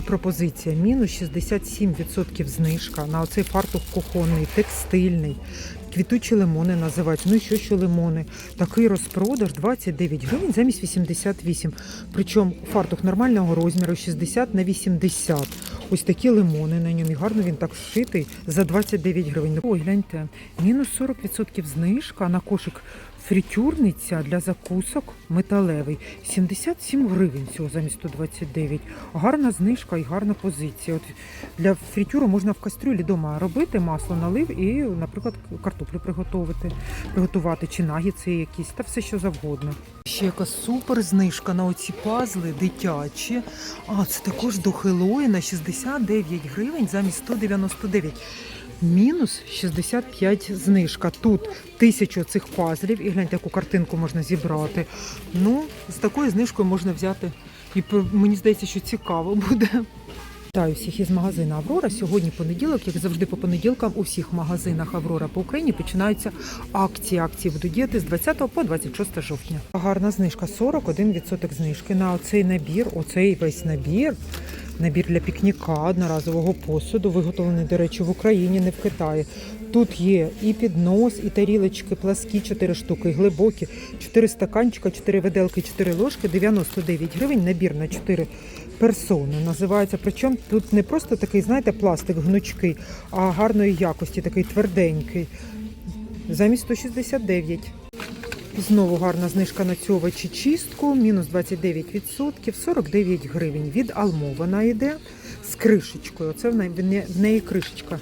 Пропозиція мінус 67% знижка на оцей фартух кухонний, текстильний. Квітучі лимони називають. Ну і що, що лимони. Такий розпродаж 29 гривень замість 88. Причому фартух нормального розміру 60 на 80. Ось такі лимони на ньому. І гарно він так вшитий за 29 гривень. Ой, гляньте, мінус 40% знижка на кошик фритюрниця для закусок металевий. 77 гривень всього замість 129. Гарна знижка і гарна позиція. От для фритюру можна в кастрюлі вдома робити, масло налив і, наприклад, картоплю приготувати, приготувати чи нагіці якісь, та все що завгодно. Ще яка супер знижка на оці пазли дитячі. А це також до Хеллоїна 69 гривень замість 199. Мінус 65 знижка. Тут тисячу цих пазлів. І гляньте, яку картинку можна зібрати. Ну, з такою знижкою можна взяти. І мені здається, що цікаво буде. Вітаю всіх із магазину Аврора. Сьогодні понеділок, як завжди по понеділкам, у всіх магазинах Аврора по Україні починаються акції. Акції будуть діяти з 20 по 26 жовтня. Гарна знижка 41% знижки на оцей набір, оцей весь набір. Набір для пікніка одноразового посуду, виготовлений, до речі, в Україні, не в Китаї. Тут є і піднос, і тарілочки, пласкі 4 штуки, і глибокі, 4 стаканчика, 4 виделки, 4 ложки, 99 гривень. Набір на 4 персони називається. Причому тут не просто такий, знаєте, пластик гнучкий, а гарної якості, такий тверденький. Замість 169. Знову гарна знижка на цю овочечистку, мінус 29%, 49 гривень. Від Алмо вона йде з кришечкою. Це в неї, кришечка.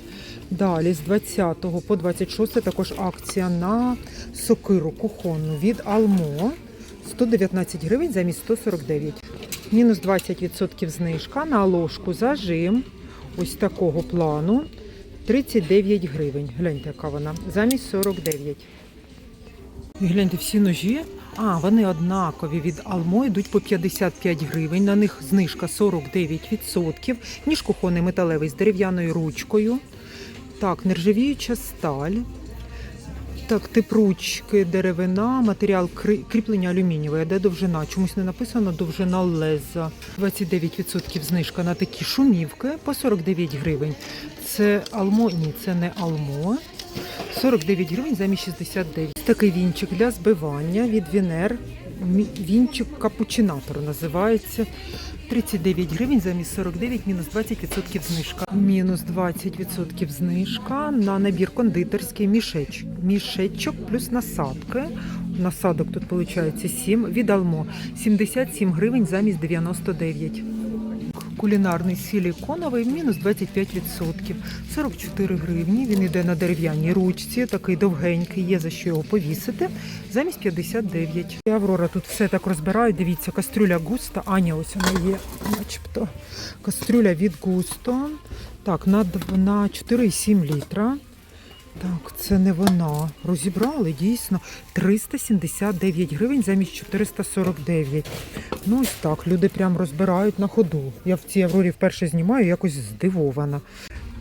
Далі з 20 по 26 також акція на сокиру кухонну від Алмо. 119 гривень замість 149. Мінус 20% знижка на ложку зажим. Ось такого плану. 39 гривень. Гляньте, яка вона. Замість 49. Гляньте, всі ножі. А, вони однакові від Алмо йдуть по 55 гривень. На них знижка 49%. Ніж кухонний металевий з дерев'яною ручкою. Так, нержавіюча сталь. Так, тип ручки, деревина, матеріал кріплення алюмінієве, де довжина. Чомусь не написано довжина леза. 29% знижка на такі шумівки по 49 гривень. Це алмо, ні, це не алмо. 49 гривень замість 69. Такий вінчик для збивання від Вінер. Вінчик капучинатор називається. 39 гривень замість 49, мінус 20% знижка. Мінус 20% знижка на набір кондитерський мішеч. Мішечок плюс насадки. Насадок тут виходить 7. Від Алмо 77 гривень замість 99. Кулінарний силіконовий мінус 25%. 44 гривні. Він йде на дерев'яній ручці, такий довгенький, є за що його повісити. Замість 59. І Аврора тут все так розбирає. Дивіться, кастрюля густа. Аня, ось вона є, начебто. Кастрюля від густо. Так, на, дв- на 4,7 літра. Так, це не вона. Розібрали дійсно 379 гривень замість 449. Ну ось так, люди прям розбирають на ходу. Я в цій аврорі вперше знімаю, якось здивована.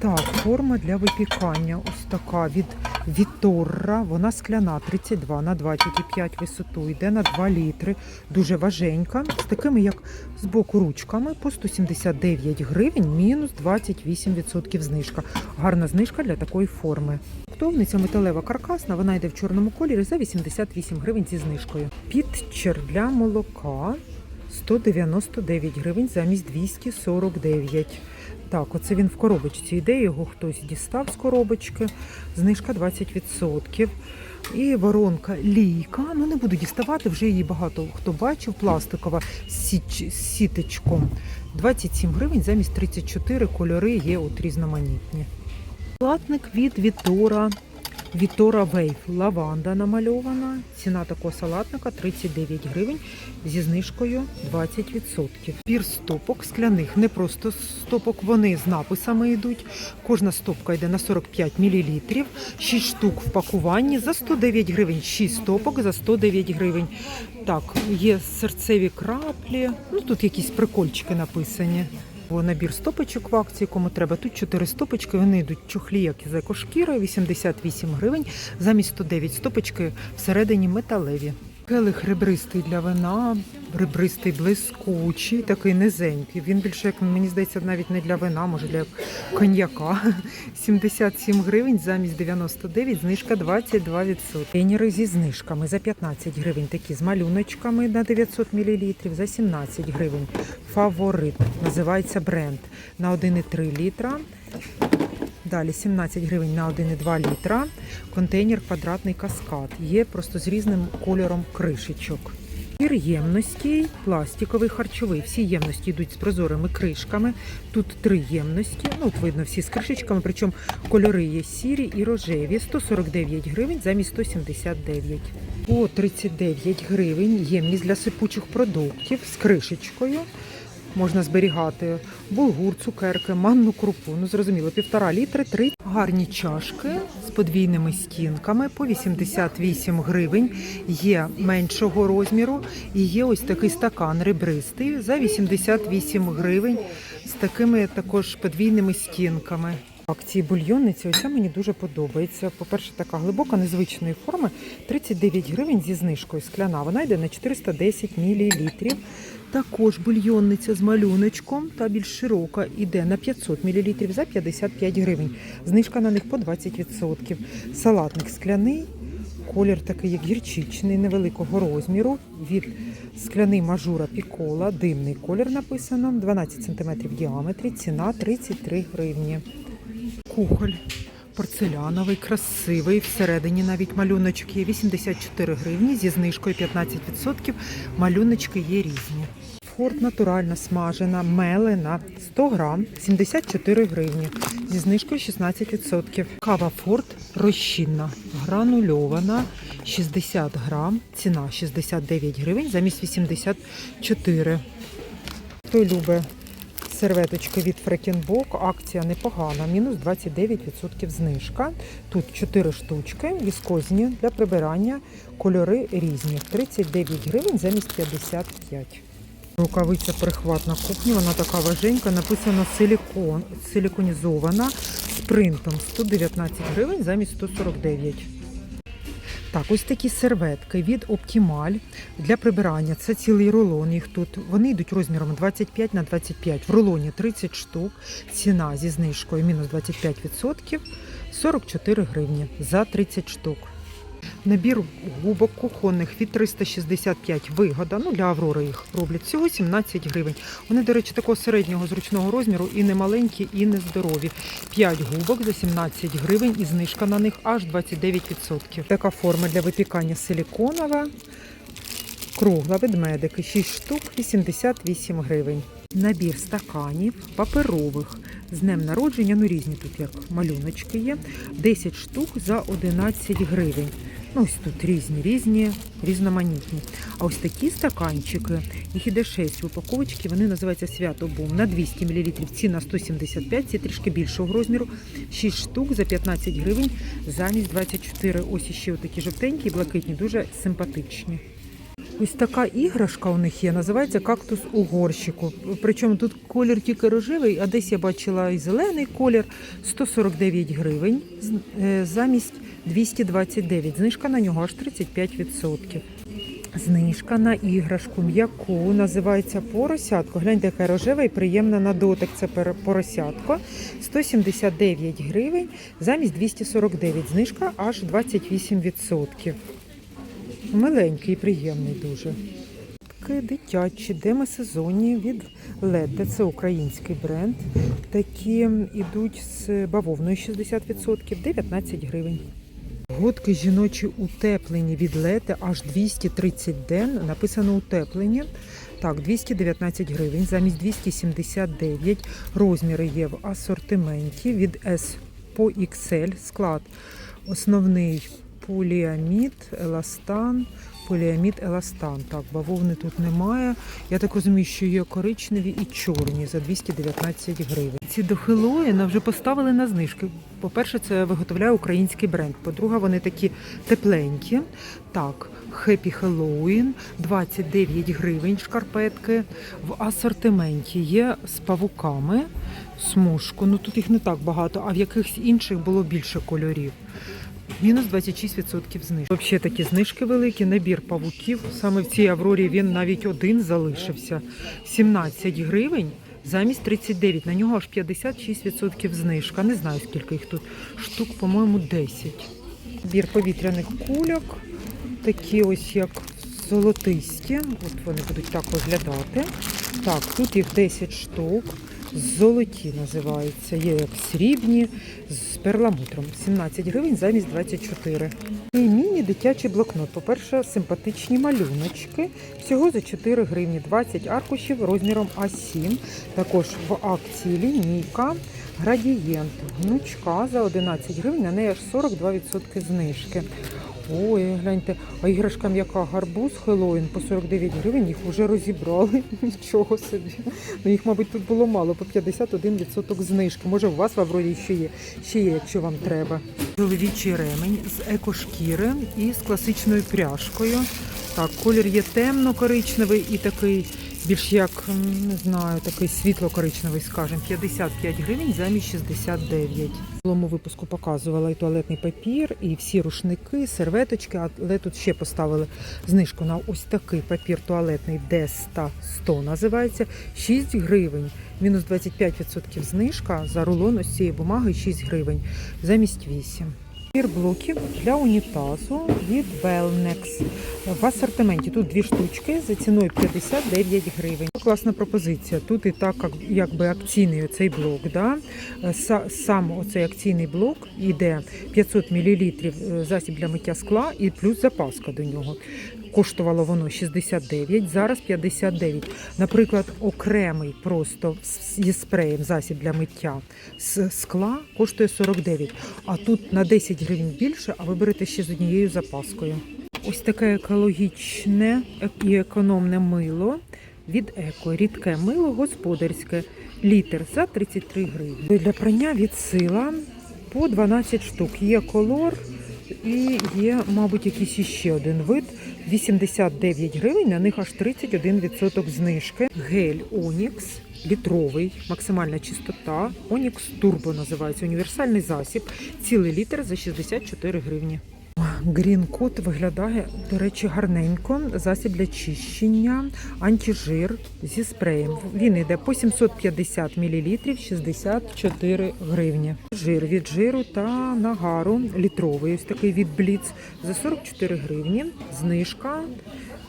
Так, форма для випікання. Ось така від Віторра. Вона скляна 32 на 25 висоту. Йде на 2 літри. Дуже важенька. З такими, як з боку ручками, по 179 гривень, мінус 28% знижка. Гарна знижка для такої форми. Готовниця металева каркасна, вона йде в чорному кольорі за 88 гривень зі знижкою. Підчер для молока 199 гривень замість 249. Так, оце він в коробочці йде, його хтось дістав з коробочки. Знижка 20%. І воронка лійка. Ну не буду діставати, вже її багато хто бачив. Пластикова з сіточком. 27 гривень замість 34 кольори є от різноманітні. Платник від Вітора. Вітора Вейв. Лаванда намальована. Ціна такого салатника 39 гривень зі знижкою 20%. Пір стопок скляних, не просто стопок, вони з написами йдуть. Кожна стопка йде на 45 мл. 6 штук в пакуванні за 109 гривень. 6 стопок за 109 гривень. Так, є серцеві краплі. Ну тут якісь прикольчики написані. Набір стопочок в акції, кому треба. Тут 4 стопочки, вони йдуть чохлі, як із екошкіри, 88 гривень, замість 109 стопочки всередині металеві. Келих ребристий для вина, ребристий блискучий, такий низенький. Він більше, як мені здається, навіть не для вина, може для коньяка. 77 гривень замість 99, знижка 22%. Пенери зі знижками за 15 гривень, такі з малюночками на 900 мл, за 17 гривень. Фаворит, називається бренд на 1,3 літра. Далі 17 гривень на 1,2 літра. Контейнер квадратний каскад. Є просто з різним кольором кришечок. Пір ємності, пластиковий, харчовий. Всі ємності йдуть з прозорими кришками. Тут три ємності. Ну, от видно, всі з кришечками, причому кольори є сірі і рожеві. 149 гривень замість 179. По 39 гривень ємність для сипучих продуктів з кришечкою. Можна зберігати булгур, цукерки, манну крупу. Ну зрозуміло, півтора літри, три гарні чашки з подвійними стінками по 88 гривень. Є меншого розміру і є ось такий стакан ребристий за 88 гривень з такими також подвійними стінками. Акції бульйонниці, ось ця мені дуже подобається. По-перше, така глибока незвичної форми 39 гривень зі знижкою скляна. Вона йде на 410 мл. Також бульйонниця з малюночком та більш широка йде на 500 мл за 55 гривень. Знижка на них по 20%. Салатник скляний, колір такий як гірчичний, невеликого розміру. Від скляний мажура пікола, димний колір написано, 12 см в діаметрі, ціна 33 гривні. Кухоль порцеляновий, красивий. Всередині навіть малюночки є 84 гривні зі знижкою 15%. Малюночки є різні. Форт натуральна смажена, мелена 100 грам, 74 гривні. Зі знижкою 16%. Кава Форт розчинна, гранульована, 60 грам, ціна 69 гривень замість 84. Хто любить серветочки від Фрекенбок, акція непогана, мінус 29% знижка. Тут 4 штучки, віскозні для прибирання, кольори різні. 39 гривень замість 55. Рукавиця прихватна кухні, вона така важенька, написано силікон, силіконізована з принтом 119 гривень замість 149. Так, ось такі серветки від Optimal для прибирання. Це цілий рулон. Їх тут вони йдуть розміром 25 на 25. В рулоні 30 штук. Ціна зі знижкою мінус 25%, 44 гривні за 30 штук. Набір губок кухонних від 365 вигода. Ну для Аврори їх роблять всього 17 гривень. Вони, до речі, такого середнього зручного розміру і не маленькі, і не здорові. 5 губок за 17 гривень і знижка на них аж 29%. Така форма для випікання силіконова. Кругла ведмедики 6 штук 88 гривень. Набір стаканів паперових з днем народження, ну різні тут як малюночки є. 10 штук за 11 гривень. Ну, ось тут різні, різні, різноманітні. А ось такі стаканчики, їх іде 6 в упаковочки, вони називаються Свято Бум на 200 мл. Ціна 175, ці трішки більшого розміру. 6 штук за 15 гривень замість 24. Ось іще такі жовтенькі, блакитні, дуже симпатичні. Ось така іграшка у них є, називається кактус у горщику. Причому тут колір тільки рожевий, а десь я бачила і зелений колір 149 гривень е, замість 229. Знижка на нього аж 35%. Знижка на іграшку м'яку називається поросятко. Гляньте, яка рожева і приємна на дотик. Це поросятко. 179 гривень замість 249. Знижка аж 28%. Миленький, приємний дуже. Такі дитячі, демосезонні від Ледде. Це український бренд. Такі йдуть з бавовною 60%, 19 гривень. Годки жіночі утеплені від Лете аж 230 ден. Написано утеплені. Так, 219 гривень замість 279. Розміри є в асортименті від S по XL. Склад основний поліамід, еластан, поліамід, еластан. Так, бавовни тут немає. Я так розумію, що є коричневі і чорні за 219 гривень. Ці до Хеллоїна вже поставили на знижки. По-перше, це виготовляє український бренд. По-друге, вони такі тепленькі. Так, Happy Halloween, 29 гривень шкарпетки. В асортименті є з павуками смужку. Ну тут їх не так багато, а в якихось інших було більше кольорів. Мінус 26% знижки. Взагалі такі знижки великі, набір павуків. Саме в цій Аврорі він навіть один залишився. 17 гривень замість 39. На нього аж 56% знижка. Не знаю, скільки їх тут. Штук, по-моєму, 10. Набір повітряних кульок. Такі ось як золотисті. От вони будуть так виглядати. Так, тут їх 10 штук. Золоті називаються. Є як срібні з перламутром. 17 гривень замість 24. І міні дитячий блокнот. По-перше, симпатичні малюночки. Всього за 4 гривні. 20 аркушів розміром А7. Також в акції лінійка. Градієнт. Гнучка за 11 гривень. На неї аж 42% знижки. Ой, гляньте, а іграшка м'яка гарбуз Хеллоуін по 49 гривень, їх вже розібрали. Нічого собі. Ну їх, мабуть, тут було мало, по 51% знижки. Може, у вас в Аврорі ще є, ще є, якщо вам треба. Чоловічий ремень з екошкіри і з класичною пряжкою. Так, колір є темно-коричневий і такий більш як не знаю, такий світло-коричневий, скажімо, 55 гривень замість 69. В минулому випуску показувала і туалетний папір, і всі рушники, серветочки, але тут ще поставили знижку на ось такий папір туалетний Деста 100 називається 6 гривень. Мінус 25% знижка за рулон ось цієї бумаги 6 гривень замість 8. Набір блоків для унітазу від Wellnex. В асортименті тут дві штучки за ціною 59 гривень. Класна пропозиція. Тут і так якби акційний оцей блок. Да? Сам оцей акційний блок йде 500 мл засіб для миття скла і плюс запаска до нього. Коштувало воно 69, зараз 59. Наприклад, окремий просто зі спреєм засіб для миття з скла коштує 49. А тут на 10 гривень більше, а ви берете ще з однією запаскою. Ось таке екологічне і економне мило від еко. Рідке мило господарське. Літр за 33 гривні. Для прання від сила по 12 штук. Є колор і є, мабуть, якийсь іще один вид. 89 гривень, на них аж 31% знижки. Гель Онікс літровий, максимальна чистота. Онікс Турбо називається універсальний засіб. Цілий літр за 64 гривні. Грін Кот виглядає, до речі, гарненько. Засіб для чищення, антижир зі спреєм. Він йде по 750 мл, 64 гривні. Жир від жиру та нагару літровий, ось такий від Бліц за 44 гривні. Знижка,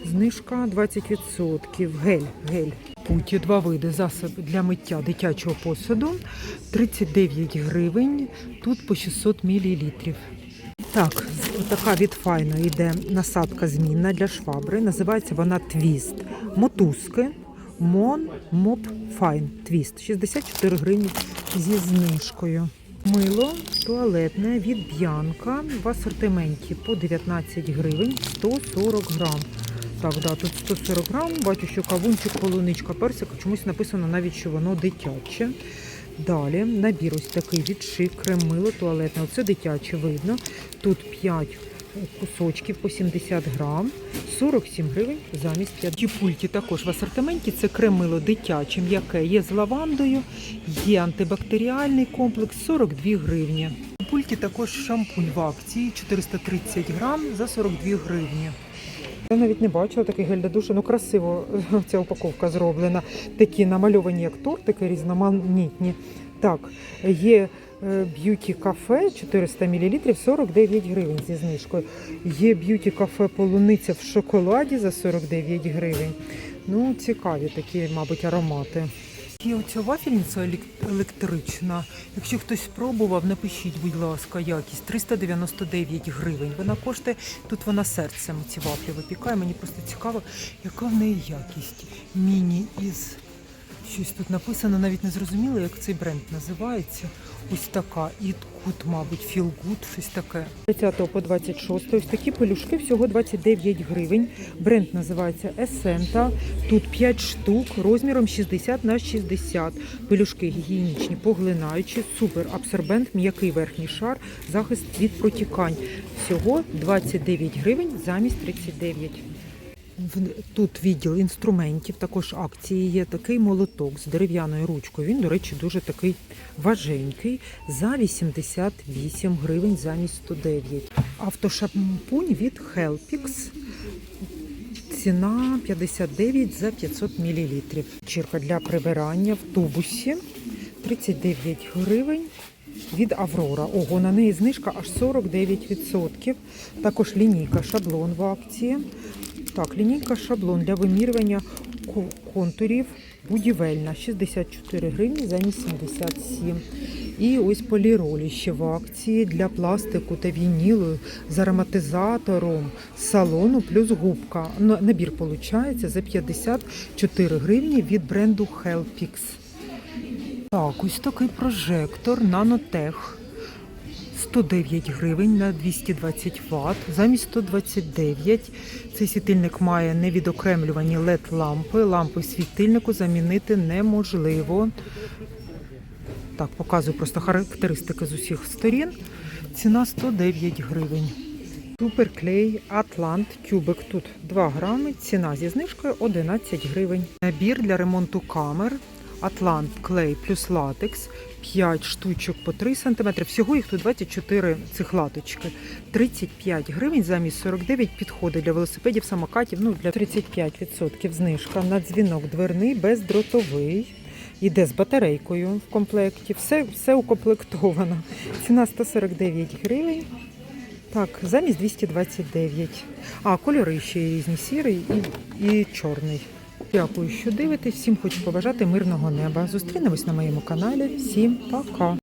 знижка 20%. Гель, гель. Путі два види засоб для миття дитячого посуду 39 гривень, тут по 600 мл. Так, така від файно йде насадка змінна для швабри. Називається вона твіст. Мотузки. Мон Моп Файн Твіст. 64 гривні зі знижкою. Мило туалетне від Б'янка в асортименті по 19 гривень 140 грам. Так, да, тут 140 грам. Бачу, що кавунчик, полуничка, персик. Чомусь написано навіть, що воно дитяче. Далі набір ось такий від шик, мило туалетне. Оце дитяче видно. Тут 5 кусочків по 70 грам, 47 гривень замість 5. Ті пульті також в асортименті. Це крем мило дитяче, м'яке є з лавандою, є антибактеріальний комплекс 42 гривні. У пульті також шампунь в акції 430 грам за 42 гривні. Я навіть не бачила такий гель для душу. Ну красиво ця упаковка зроблена. Такі намальовані як тортики, різноманітні. Так, є е, б'юті кафе 400 мл 49 гривень зі знижкою. Є б'юті кафе полуниця в шоколаді за 49 гривень. Ну, цікаві такі, мабуть, аромати. Є оця вафельниця елек- електрична. Якщо хтось спробував, напишіть, будь ласка, якість 399 гривень. Вона коштує, тут вона серцем ці вафлі випікає. Мені просто цікаво, яка в неї якість. Міні із щось тут написано, навіть не зрозуміло, як цей бренд називається. Ось така. І кут, мабуть, Good, щось таке. 30 по 26. Ось такі пелюшки всього 29 гривень. Бренд називається Есента. Тут 5 штук розміром 60 на 60. Пелюшки гігієнічні, поглинаючі, супер абсорбент, м'який верхній шар, захист від протікань. Всього 29 гривень замість 39. Тут відділ інструментів, також акції є такий молоток з дерев'яною ручкою. Він, до речі, дуже такий важенький за 88 гривень замість 109. Автошампунь від Helpix. Ціна 59 за 500 мл. Чірка для прибирання в тубусі 39 гривень від Аврора. Ого, на неї знижка аж 49%. Також лінійка шаблон в акції. Так, лінійка шаблон для вимірювання контурів будівельна 64 гривні замість 77. І ось поліролі ще в акції для пластику та вінілу з ароматизатором салону плюс губка. Набір виходить за 54 гривні від бренду Helpix. Так, ось такий прожектор Nanotech. 109 гривень на 220 Вт, замість 129. Цей світильник має невідокремлювані LED лампи. Лампи світильнику замінити неможливо. Так, показую просто характеристики з усіх сторін. Ціна 109 гривень. Суперклей Атлант Тюбик. Тут 2 грами. Ціна зі знижкою 11 гривень. Набір для ремонту камер. Атлант клей плюс латекс. 5 штучок по 3 см. Всього їх тут 24 цих латочки. 35 гривень замість 49 підходить для велосипедів, самокатів. Ну, для 35% знижка. На дзвінок дверний бездротовий. Йде з батарейкою в комплекті. Все, все укомплектовано. Ціна 149 гривень. Так, замість 229. А, кольори ще є різні, сірий і, і чорний. Дякую, що дивитесь. Всім хочу побажати мирного неба. Зустрінемось на моєму каналі. Всім пока!